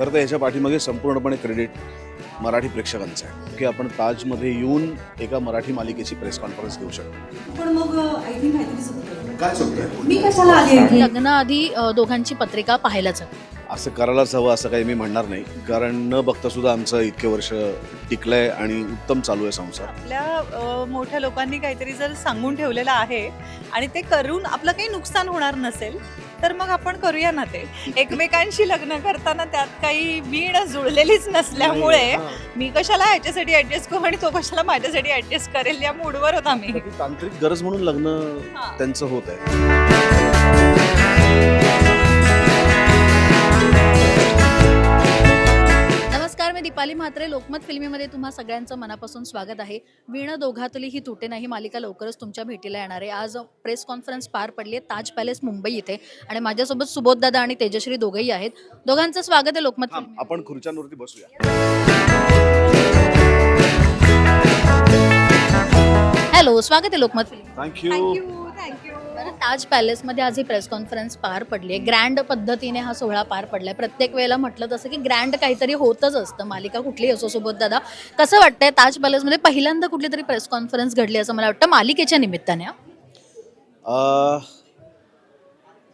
खरं तर याच्या पाठीमागे संपूर्णपणे क्रेडिट मराठी प्रेक्षकांचं आहे. की आपण ताजमध्ये येऊन एका मराठी मालिकेची प्रेस कॉन्फरन्स घेऊ शकतो. पण मग आय थिंक. काय मी कशाला आली लग्नाआधी दोघांची पत्रिका पाहायलाच हवी. असं करायलाच हवं असं काही मी म्हणणार नाही. कारण न बघता सुद्धा आमचं इतके वर्ष टिकलंय आणि उत्तम चालू आहे संसार. आपल्या मोठ्या लोकांनी काहीतरी जर सांगून ठेवलेलं आहे आणि ते करून आपलं काही नुकसान होणार नसेल तर मग आपण करूया ना ते. एकमेकांशी लग्न करताना त्यात काही वीण जुळलेलीच नसल्यामुळे मी कशाला ह्याच्यासाठी ऍडजस्ट करू आणि तो कशाला माझ्यासाठी ऍडजस्ट करेल या मूडवर होता मी तांत्रिक गरज म्हणून लग्न. त्यांचं होत आहे. दीपाली म्हात्रे लोकमत फिल्मीमध्ये तुम्हा सगळ्यांचं मनापासून स्वागत आहे. वीण दोघातली ही तुटे नाही मालिका लवकरच तुमच्या भेटीला येणार आहे. आज प्रेस कॉन्फरन्स पार पडली आहे ताज पॅलेस मुंबई इथे. आणि माझ्यासोबत सुबोधदादा आणि तेजश्री दोघंही आहेत. दोघांचं स्वागत आहे लोकमत आपण खुर्च्यांवरती बसूया. हॅलो स्वागत आहे लोकमत फिल्मी थँक्यू ताज पॅलेसमध्ये आज ही प्रेस कॉन्फरन्स पार पडली आहे. ग्रँड पद्धतीने हा सोहळा पार पडलाय. प्रत्येक वेळेला म्हटलं तसं की ग्रँड काहीतरी होतच असतं. मालिका कुठली असो सोबत दादा कसं वाटतंय ताज पॅलेसमध्ये पहिल्यांदा कुठली तरी प्रेस कॉन्फरन्स घडली असं मला वाटतं मालिकेच्या निमित्ताने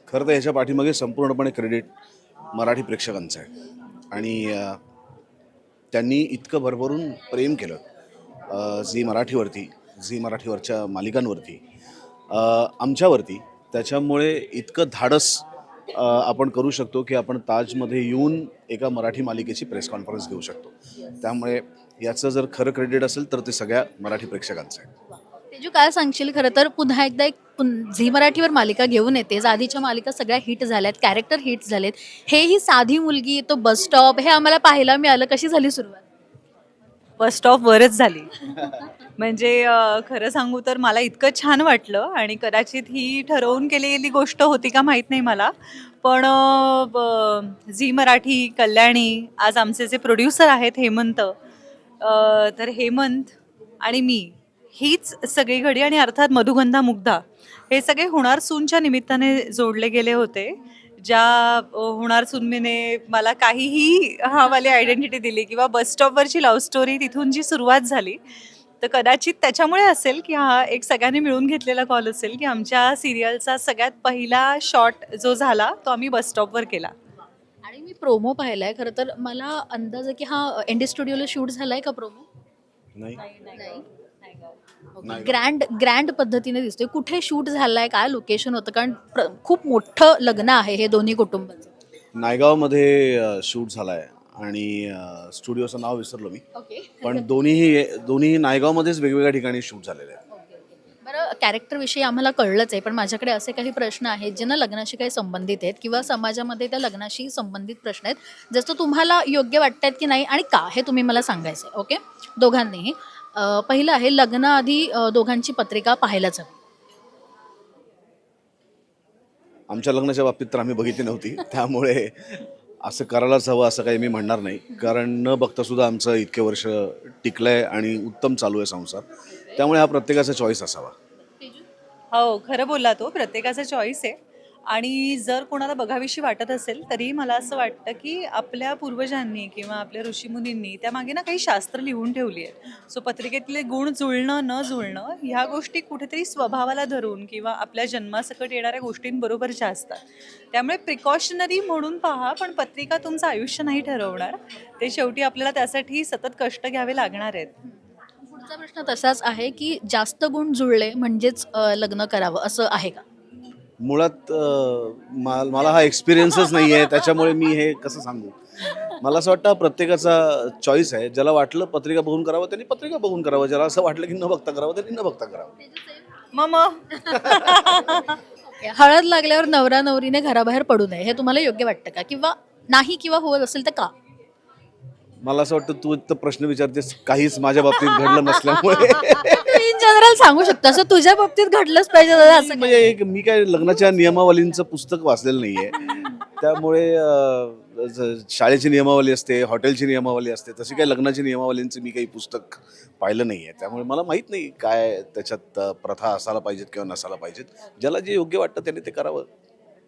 खरं तर याच्या पाठीमागे संपूर्णपणे क्रेडिट मराठी प्रेक्षकांचं आहे. आणि त्यांनी इतकं भरभरून प्रेम केलं झी मराठीवरती झी मराठीवरच्या मालिकांवरती आमच्यावरती. त्याच्यामुळे इतकं धाडस आपण करू शकतो की आपण ताजमध्ये येऊन एका मराठी मालिकेची प्रेस कॉन्फरन्स घेऊ शकतो. त्यामुळे याचं जर खरं क्रेडिट असेल तर ते सगळ्या मराठी प्रेक्षकांचं आहे. तेजू काय सांगशील? खरं तर पुन्हा एकदा एक झी मराठीवर मालिका घेऊन येते. आधीच्या मालिका सगळ्या हिट झाल्यात कॅरेक्टर हिट झालेत. हे ही साधी मुलगी तो बस स्टॉप हे आम्हाला पाहायला मिळालं. कशी झाली सुरुवात? बस ऑफ वरच झाली. म्हणजे खरं सांगू तर मला इतकं छान वाटलं आणि कदाचित ही ठरवून केलेली गोष्ट होती का माहीत नाही मला. पण झी मराठी कल्याणी आज आमचे जे प्रोड्युसर आहेत हेमंत तर हेमंत आणि मी हीच सगळी घडी आणि अर्थात मधुगंधा मुग्धा हे सगळे होणार सूनच्या निमित्ताने जोडले गेले होते. ज्या होणार सुनमीने मला काहीही हा वाली आयडेंटिटी दिली किंवा बस स्टॉपवरची लव्ह स्टोरी तिथून जी सुरुवात झाली तर कदाचित त्याच्यामुळे असेल की हा एक सगळ्यांनी मिळून घेतलेला कॉल असेल की आमच्या सिरियलचा सगळ्यात पहिला शॉट जो झाला तो आम्ही बस स्टॉपवर केला. आणि मी प्रोमो पाहिलाय खरं तर मला अंदाज आहे की हा एनडी स्टुडिओला शूट झालाय का प्रोमो नाही. नाही. ग्रँड ग्रँड पद्धतीने दिसतोय. कुठे शूट झालाय काय लोकेशन होतं? कारण खूप मोठं लग्न आहे हे दोन्ही कुटुंबाचं. नायगावमध्ये शूट झालाय. आणि स्टुडिओचं नाव विसरलो मी. ओके पण दोन्हीही दोन्हीही नायगावमध्येच वेगवेगळ्या ठिकाणी शूट झालेले आहेत. बरं कॅरेक्टर विषयी आम्हाला कळलंच आहे पण माझ्याकडे असे काही प्रश्न आहेत जे ना लग्नाशी काही संबंधित आहेत किंवा समाजामध्ये त्या लग्नाशी संबंधित प्रश्न आहेत जसं तुम्हाला योग्य वाटतात की नाही आणि का हे तुम्ही मला सांगायचं आहे ओके दोघांनीही. पहिलं आहे लग्नाआधी दोघांची पत्रिका पाहायलाच हवी. आमच्या लग्नाच्या बाबतीत तर आम्ही बघितली नव्हती. त्यामुळे असं करायलाच हवं असं काही मी म्हणणार नाही. कारण न बघता सुद्धा आमचं इतके वर्ष टिकलंय आणि उत्तम चालू आहे संसार. त्यामुळे हा प्रत्येकाचा चॉईस असावा. हो खरं बोलला तो प्रत्येकाचा चॉईस आहे. आणि जर कोणाला बघावीशी वाटत असेल तरी मला असं वाटतं की आपल्या पूर्वजांनी किंवा आपल्या ऋषीमुनींनी त्यामागे ना काही शास्त्र लिहून ठेवली आहेत. सो पत्रिकेतले गुण जुळणं न जुळणं ह्या गोष्टी कुठेतरी स्वभावाला धरून किंवा आपल्या जन्मासकट येणाऱ्या गोष्टींबरोबरच्या असतात त्यामुळे प्रिकॉशनरी म्हणून पहा पण पत्रिका तुमचं आयुष्य नाही ठरवणार. ते शेवटी आपल्याला त्यासाठी सतत कष्ट घ्यावे लागणार आहेत. पुढचा प्रश्न तसाच आहे की जास्त गुण जुळले म्हणजेच लग्न करावं असं आहे का? मुळात मला हा एक्सपिरियन्सच नाही आहे त्याच्यामुळे मी हे कसं सांगू? मला असं वाटतं प्रत्येकाचा चॉईस आहे. ज्याला वाटलं पत्रिका बघून करावं त्यांनी पत्रिका बघून करावं. ज्याला असं वाटलं की न बघता करावं त्यांनी न बघता करावं. हळद लागल्यावर नवरा नवरीने घराबाहेर पडू नये. हे तुम्हाला योग्य वाटतं का? किंवा नाही किंवा होत असेल तर का? मला असं वाटतं तू तर प्रश्न विचारतेस काहीच माझ्या बाबतीत घडलं नसल्यामुळे. इन जनरल सांगू शकतो. असं तुझ्या बाबतीत घडलंच पाहिजे दादा असं म्हणजे एक मी काय लग्नाच्या नियमावलींचं पुस्तक वाचलेलं नाहीये. त्यामुळे अं, ज- शाळेची नियमावली असते हॉटेलची नियमावली असते तशी काही लग्नाची नियमावलींचं मी काही पुस्तक पाहिलं नाहीये. त्यामुळे मला माहीत नाही काय त्याच्यात अं, प्रथा असायला पाहिजेत किंवा नसायला पाहिजेत. ज्याला जे योग्य वाटतं त्याने ते करावं.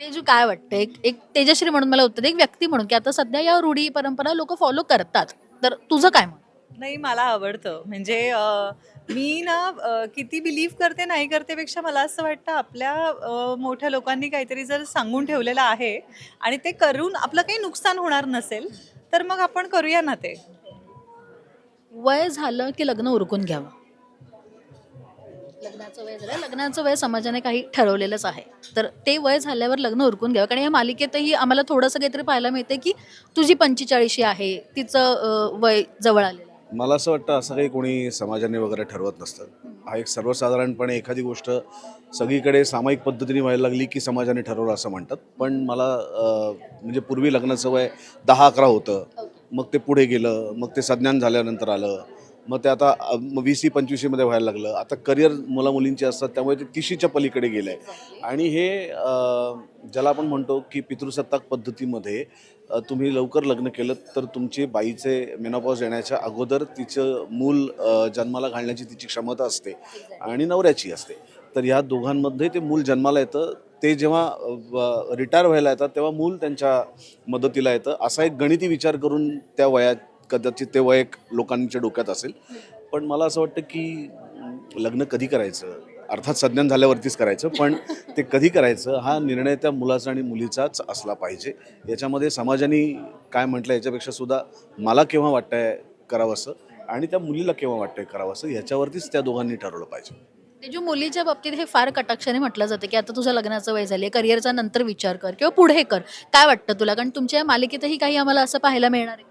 तेजू काय वाटतं? एक एक तेजश्री म्हणून मला उत्तर दे, एक व्यक्ती म्हणून की आता सध्या या रूढी परंपरा लोक फॉलो करतात. तर तुझं काय मत? नाही मला आवडतं. म्हणजे मी ना किती बिलीव्ह करते नाही करते पेक्षा मला असं वाटतं आपल्या मोठ्या लोकांनी काहीतरी जर सांगून ठेवलेलं आहे आणि ते करून आपलं काही नुकसान होणार नसेल तर मग आपण करूया ना ते. वय झालं की लग्न उरकून घ्यावं? लग्नाचं वय झालं. लग्नाचं वय समाजाने काही ठरवलेलंच आहे. तर ते वय झाल्यावर लग्न उरकून घ्यावं. कारण या मालिकेतही आम्हाला थोडंसं काहीतरी पाहायला मिळते की तुझी पंचेचाळीशी आहे तिचं वय जवळ आलेलं मला असं वाटतं असं काही कोणी समाजाने वगैरे ठरवत नसतं. हा एक सर्वसाधारणपणे एखादी गोष्ट सगळीकडे सामायिक पद्धतीने व्हायला लागली की समाजाने ठरवलं असं म्हणतात. पण मला म्हणजे पूर्वी लग्नाचं वय दहा अकरा होतं. मग ते पुढे गेलं मग ते संज्ञान झाल्यानंतर आलं. मग ते आता वीस पंचवीसमध्ये व्हायला लागलं. आता करिअर मुलामुलींचे असतात त्यामुळे ते तिशीच्या पलीकडे गेलं आहे आणि हे ज्याला आपण म्हणतो की पितृसत्ताक पद्धतीमध्ये तुम्ही लवकर लग्न केलं तर तुमची बाईचे मेनोपॉज येण्याच्या अगोदर तिचं मूल जन्माला घालण्याची तिची क्षमता असते आणि नवऱ्याची असते. तर ह्या दोघांमध्ये ते मूल जन्माला येतं. ते जेव्हा रिटायर व्हायला येतात तेव्हा मूल त्यांच्या मदतीला येतं. असा एक गणिती विचार करून त्या वयात कदाचित ते वय एक लोकांच्या डोक्यात असेल. पण मला असं वाटतं की लग्न कधी करायचं? अर्थात संज्ञान झाल्यावरतीच करायचं पण ते कधी करायचं हा निर्णय त्या मुलाचा आणि मुलीचाच असला पाहिजे. याच्यामध्ये समाजाने काय म्हटलं याच्यापेक्षा सुद्धा मला केव्हा वाटतंय करावंसं आणि त्या मुलीला केव्हा वाटतंय करावंसं याच्यावरतीच त्या दोघांनी ठरवलं पाहिजे. तेजू मुलीच्या बाबतीत हे फार कटाक्षाने म्हटलं जातं की आता तुझं लग्नाचं वय झाले करिअरचा नंतर विचार कर किंवा पुढे कर. काय वाटतं तुला? कारण तुमच्या मालिकेतही काही आम्हाला असं पाहायला मिळणार आहे.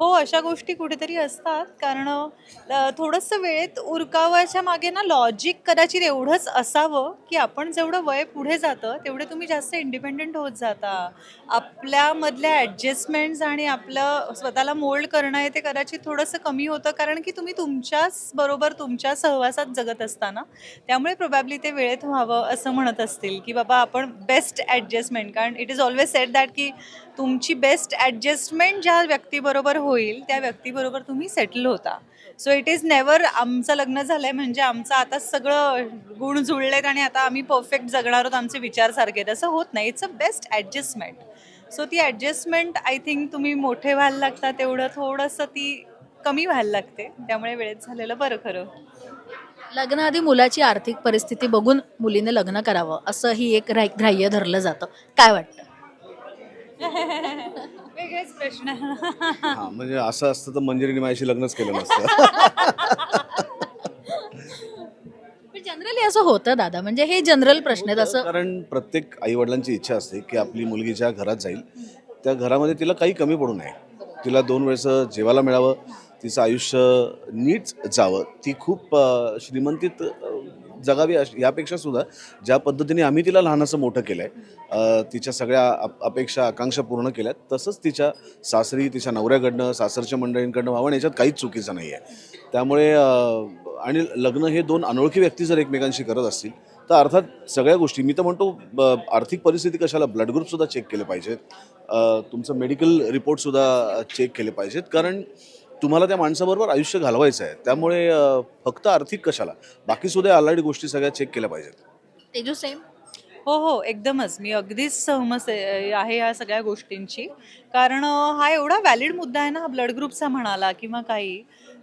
हो अशा गोष्टी कुठेतरी असतात. कारण थोडंसं वेळेत उरकावाच्या मागे ना लॉजिक कदाचित एवढंच असावं की आपण जेवढं वय पुढे जातं तेवढे तुम्ही जास्त इंडिपेंडेंट होत जाता. आपल्यामधल्या ॲडजस्टमेंट्स आणि आपलं स्वतःला मोल्ड करणं आहे ते कदाचित थोडंसं कमी होतं. कारण की तुम्ही तुमच्याच बरोबर तुमच्या सहवासात जगत असताना त्यामुळे प्रोबॅबली ते वेळेत व्हावं असं म्हणत असतील की बाबा आपण बेस्ट ॲडजस्टमेंट कारण it is always said that की तुमची बेस्ट ॲडजस्टमेंट ज्या व्यक्तीबरोबर होईल त्या व्यक्तीबरोबर तुम्ही सेटल होता. सो इट इज नेवर आमचं लग्न झालं आहे म्हणजे आमचं आता सगळं गुण जुळलेत आणि आता आम्ही परफेक्ट जगणार आहोत आमचे विचार सारखे आहेत. असं होत नाही. It's a best adjustment so ती ॲडजस्टमेंट आय थिंक तुम्ही मोठे व्हायला लागता तेवढं थोडंसं ती कमी व्हायला लागते. त्यामुळे वेळेत झालेलं बरं खरं. लग्नाआधी मुलाची आर्थिक परिस्थिती बघून मुलीने लग्न करावं असं ही एक ग्राह्य धरलं जातं. काय वाटतं? वेगळेच प्रश्न. हां म्हणजे असं असतं तर मंजिरीने माझ्याशी लग्नच केलं नसतं. पण जनरली असं होतं दादा म्हणजे हे जनरल प्रश्न आहेत असं. कारण प्रत्येक आई वडिलांची इच्छा असते की आपली मुलगी ज्या घरात जाईल त्या घरामध्ये तिला काही कमी पडू नये. तिला दोन वेळचं जेवायला मिळावं तिचं आयुष्य नीट जावं ती खूप श्रीमंतीत जगावी अशी यापेक्षा सुद्धा ज्या पद्धतीने आम्ही तिला लहानाचं मोठं केलं आहे तिच्या सगळ्या अप- अपेक्षा आकांक्षा पूर्ण केल्यात तसंच तिच्या सासरी तिच्या नवऱ्याकडनं सासरच्या मंडळींकडनं व्हावं याच्यात काहीच चुकीचं नाही आहे त्यामुळे आणि लग्न हे दोन अनोळखी व्यक्ती जर एकमेकांशी करत असतील तर अर्थात सगळ्या गोष्टी मी तर म्हणतो ब- आर्थिक परिस्थिती कशाला ब्लड ग्रुपसुद्धा चेक केले पाहिजेत तुमचं मेडिकल रिपोर्टसुद्धा चेक केले पाहिजेत कारण तुम्हाला त्या माणसाबरोबर आयुष्य घालवायचं आहे. त्यामुळे फक्त आर्थिक कशाला? बाकीसुद्धा ऑलरेडी गोष्टी सगळ्या चेक केल्या पाहिजेत. तेजू सेम हो हो एकदमच. मी अगदीच सहमत आहे या सगळ्या गोष्टींची. कारण हा एवढा व्हॅलिड मुद्दा आहे ना हा ब्लड ग्रुपचा म्हणाला किंवा काही.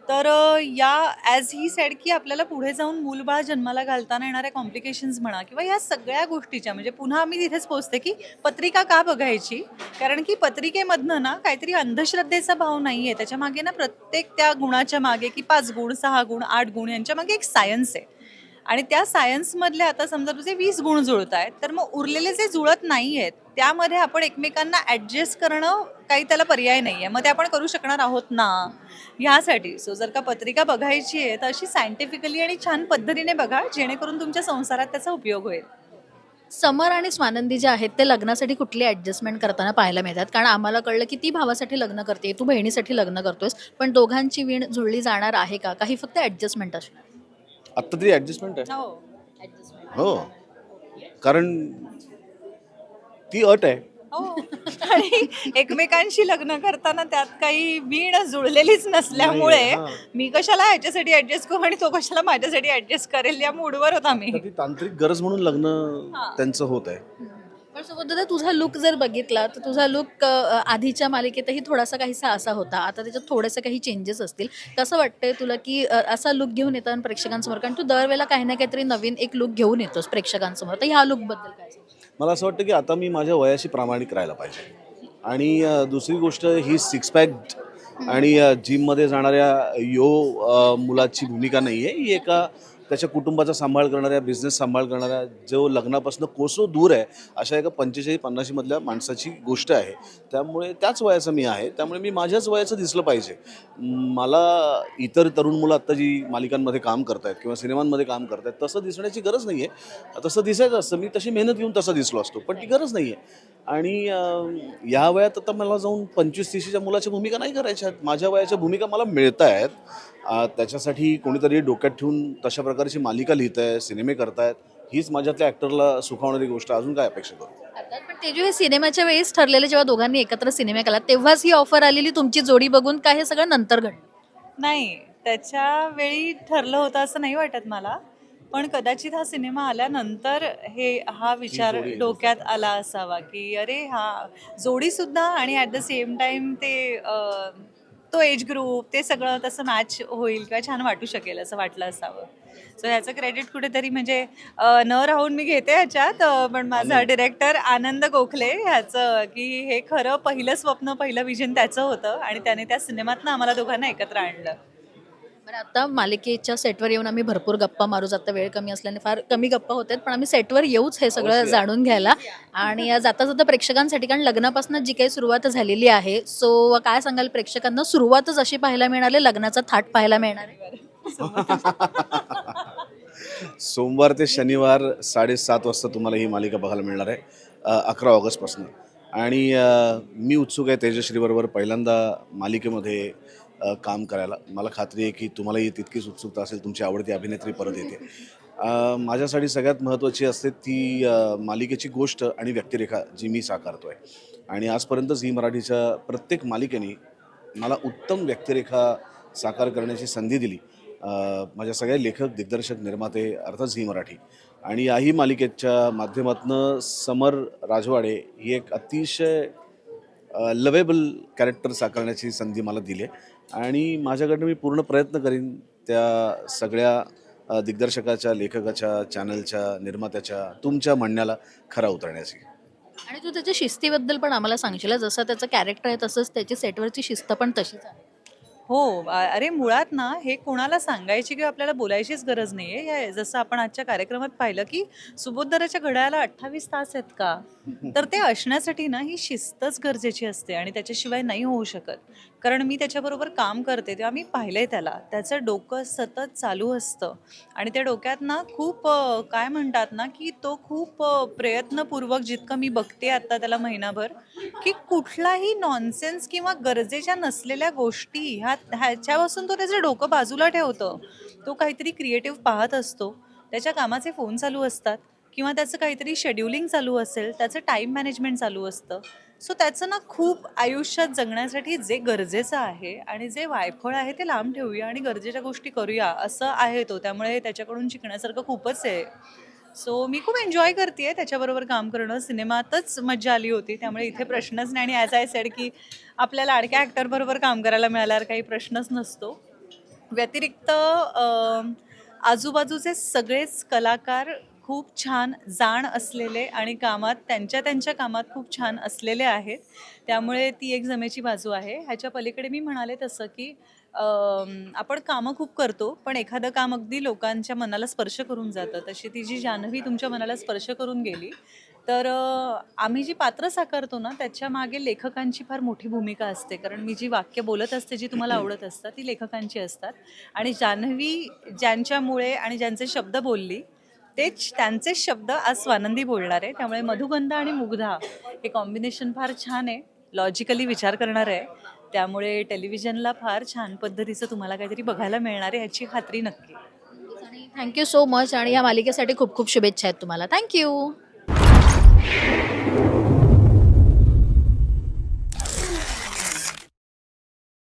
तर या ॲज ही सेड की आपल्याला पुढे जाऊन मूलबाळ जन्माला घालताना येणाऱ्या कॉम्प्लिकेशन्स म्हणा किंवा या सगळ्या गोष्टीच्या म्हणजे पुन्हा आम्ही तिथेच पोचते की पत्रिका का बघायची? कारण की पत्रिकेमधनं ना काहीतरी अंधश्रद्धेचा भाव नाही आहे त्याच्यामागे ना प्रत्येक त्या गुणाच्या मागे की पाच गुण सहा गुण आठ गुण यांच्या मागे एक सायन्स आहे. आणि त्या सायन्समधले आता समजा तुझे वीस गुण जुळत आहेत तर मग उरलेले जे जुळत नाही आहेत त्यामध्ये आपण एकमेकांना ॲडजस्ट करणं काही त्याला पर्याय नाही आहे मग ते आपण करू शकणार आहोत ना? ह्यासाठी. सो जर का पत्रिका बघायची आहे तर अशी सायंटिफिकली आणि छान पद्धतीने बघा जेणेकरून तुमच्या संसारात त्याचा उपयोग होईल. समर आणि स्वानंदी जे आहेत ते लग्नासाठी कुठली ॲडजस्टमेंट करताना पाहायला मिळतात? कारण आम्हाला कळलं की ती भावासाठी लग्न करते तू बहिणीसाठी लग्न करतोयस पण दोघांची वीण जुळली जाणार आहे का? काही फक्त ॲडजस्टमेंट असणार आत्ता तरी ॲडजस्टमेंट आहे. हो हो. कारण ती अट आहे. हो. आणि एकमेकांशी लग्न करताना त्यात काही वीण जुळलेलीच नसल्यामुळे नाही, हां. मी कशाला ह्याच्यासाठी ऍडजस्ट करू आणि तो कशाला माझ्यासाठी ऍडजस्ट करेल या मूडवर होता मी तर ती तांत्रिक गरज म्हणून लग्न. त्यांचं होत आहे. पण सोबत दादा तुझा लुक जर बघितला तर तुझा लुक आधीच्या मालिकेतही थोडासा काहीसा असा होता. आता त्याच्यात थोडेसे काही चेंजेस असतील. कसं वाटतंय तुला की असा लुक घेऊन येतात प्रेक्षकांसमोर? कारण तू दरवेळेला काही ना काहीतरी नवीन एक लुक घेऊन येतोस प्रेक्षकांसमोर. तर ह्या लुकबद्दल काय? मला असं वाटतं की आता मी माझ्या वयाशी प्रामाणिक राहायला पाहिजे. आणि दुसरी गोष्ट ही सिक्स पॅक आणि जिममध्ये जाणाऱ्या यो मुलाची भूमिका नाही आहे ही एका त्याच्या कुटुंबाचा सांभाळ करणाऱ्या बिझनेस सांभाळ करणाऱ्या जो लग्नापासून कोसो दूर आहे अशा एका पंचेचाळीस पन्नाशीमधल्या माणसाची गोष्ट आहे. त्यामुळे त्याच वयाचं मी आहे. त्यामुळे मी माझ्याच वयाचं दिसलं पाहिजे. मला इतर तरुण मुलं आत्ता जी मालिकांमध्ये काम करतायत किंवा सिनेमांमध्ये काम करतायत तसं दिसण्याची गरज नाही आहे तसं दिसायचं असतं. मी तशी मेहनत घेऊन तसा दिसलो असतो पण ती गरज नाही आहे आणि या वयात आता मला जाऊन पंचवीस तीसच्या मुलाच्या भूमिका नाही करायच्या आहेत. माझ्या वयाच्या भूमिका मला मिळत आहेत त्याच्यासाठी कोणीतरी डोक्यात ठेवून तशा प्रकारची मालिका लिहित आहे सिनेमे करतायत हीच माझ्यातल्या ॲक्टरला सुखावणारी गोष्ट. अजून काय अपेक्षा करू? अर्थात, पण तेजू हे सिनेमाच्या वेळेस ठरलेले जेव्हा दोघांनी एकत्र सिनेमा केला तेव्हाच ही ऑफर आलेली तुमची जोडी बघून काय हे सगळं नंतर घडलं? नाही त्याच्या वेळी ठरलं होतं असं नाही वाटत मला पण कदाचित हा सिनेमा आल्यानंतर हे हा विचार. डोक्यात आला असावा की अरे हा जोडी सुद्धा आणि ॲट द सेम टाइम ते तो एज ग्रुप ते सगळं तसं मॅच होईल किंवा छान वाटू शकेल असं वाटलं असावं. सो ह्याचं क्रेडिट कुठेतरी म्हणजे न राहून मी घेते ह्याच्यात पण माझा डिरेक्टर आनंद गोखले ह्याचं की हे खरं पहिलं स्वप्न पहिलं विजन त्याचं होतं आणि त्याने त्या सिनेमातनं आम्हाला दोघांना एकत्र आणलं. बरं आता मालिकेच्या सेटवर येऊन आम्ही भरपूर गप्पा मारू जाता वेळ कमी असल्याने फार कमी गप्पा होत आहेत पण आम्ही सेटवर येऊच हे सगळं. जाणून घ्यायला. आणि जाता जाता प्रेक्षकांसाठी कारण लग्नापासून जी काही सुरुवात झालेली आहे सो काय सांगाल प्रेक्षकांना? सुरुवातच अशी पाहायला मिळणार आहे लग्नाचा थाट पाहायला मिळणार आहे. सोमवार ते शनिवार साडेसात वाजता तुम्हाला ही मालिका बघायला मिळणार आहे अकरा ऑगस्टपासून. आणि मी उत्सुक आहे तेजश्रीबरोबर पहिल्यांदा मालिकेमध्ये काम करायला. मला खात्री आहे की तुम्हालाही तितकीच उत्सुकता असेल तुमची आवडती अभिनेत्री परत येते. माझ्यासाठी सगळ्यात महत्त्वाची असते ती मालिकेची गोष्ट आणि व्यक्तिरेखा जी मी साकारतो आहे आणि आजपर्यंत झी मराठीच्या प्रत्येक मालिकेने मला उत्तम व्यक्तिरेखा साकार करण्याची संधी दिली. माझ्या सगळ्या लेखक दिग्दर्शक निर्माते अर्थात झी मराठी. आणि याही मालिकेच्या माध्यमातून समर राजवाडे ही एक अतिशय लवेबल कॅरेक्टर साकारण्याची संधी मला दिली आहे. आणि माझ्याकडनं मी पूर्ण प्रयत्न करीन त्या सगळ्या दिग्दर्शकाच्या लेखकाच्या चॅनलच्या निर्मात्याच्या तुमच्या म्हणण्याला खरा उतरण्याची. आणि तू त्याच्या शिस्तीबद्दल पण आम्हाला सांगशील जसं त्याचं कॅरेक्टर आहे तसंच त्याची सेटवरची शिस्त पण तशीच आहे. हो अरे मुळात ना हे कोणाला सांगायची किंवा आपल्याला बोलायचीच गरज नाही आहे जसं आपण आजच्या कार्यक्रमात पाहिलं की सुबोधराच्या घड्याला अठ्ठावीस तास आहेत का? तर ते असण्यासाठी ना ही शिस्तच गरजेची असते आणि त्याच्याशिवाय नाही होऊ शकत. कारण मी त्याच्याबरोबर काम करते तेव्हा मी पाहिलंय त्याला. त्याचं डोकं सतत चालू असतं आणि त्या डोक्यात ना खूप काय म्हणतात ना की तो खूप प्रयत्नपूर्वक जितकं मी बघते आता त्याला महिनाभर की कुठलाही नॉनसेन्स किंवा गरजेच्या नसलेल्या गोष्टी ह्या ह्याच्यापासून तो त्याचं डोकं बाजूला ठेवतो. तो काहीतरी क्रिएटिव्ह पाहत असतो. त्याच्या कामाचे फोन चालू असतात. किंवा त्याचं काहीतरी शेड्युलिंग चालू असेल त्याचं टाईम मॅनेजमेंट चालू असतं. सो त्याचं ना खूप आयुष्यात जगण्यासाठी जे गरजेचं आहे आणि जे वायफळ आहे ते लांब ठेवूया आणि गरजेच्या गोष्टी करूया असं आहे तो. त्यामुळे त्याच्याकडून शिकण्यासारखं खूपच आहे. सो मी खूप एन्जॉय करते त्याच्याबरोबर काम करणं. सिनेमातच मजा आली होती त्यामुळे इथे प्रश्नच नाही. आणि ॲज आय सेड की आपल्याला लाडक्या ॲक्टरबरोबर काम करायला मिळाल्यावर काही प्रश्नच नसतो. व्यतिरिक्त आजूबाजूचे सगळेच कलाकार खूप छान जाण असलेले आणि कामात त्यांच्या त्यांच्या कामात खूप छान असलेले आहेत. त्यामुळे ती एक जमेची बाजू आहे. ह्याच्या पलीकडे मी म्हणाले तसं की आपण कामं खूप करतो पण एखादं काम अगदी लोकांच्या मनाला स्पर्श करून जातं. तशी ती जी जान्हवी तुमच्या मनाला स्पर्श करून गेली तर आम्ही जी पात्र साकारतो ना त्याच्यामागे लेखकांची फार मोठी भूमिका असते. कारण मी जी वाक्य बोलत असते जी तुम्हाला आवडत असतात ती लेखकांची असतात. आणि जान्हवी ज्यांच्यामुळे आणि ज्यांचे शब्द बोलली तेच त्यांचेच शब्द आज स्वानंदी बोलणार आहे. त्यामुळे मधुगंध आणि मुग्धा हे कॉम्बिनेशन फार छान आहे. लॉजिकली विचार करणार आहे. त्यामुळे टेलिव्हिजनला फार छान पद्धतीचं तुम्हाला काहीतरी बघायला मिळणार आहे ह्याची खात्री नक्की. आणि थँक्यू सो मच आणि या मालिकेसाठी खूप खूप शुभेच्छा आहेत तुम्हाला. थँक्यू.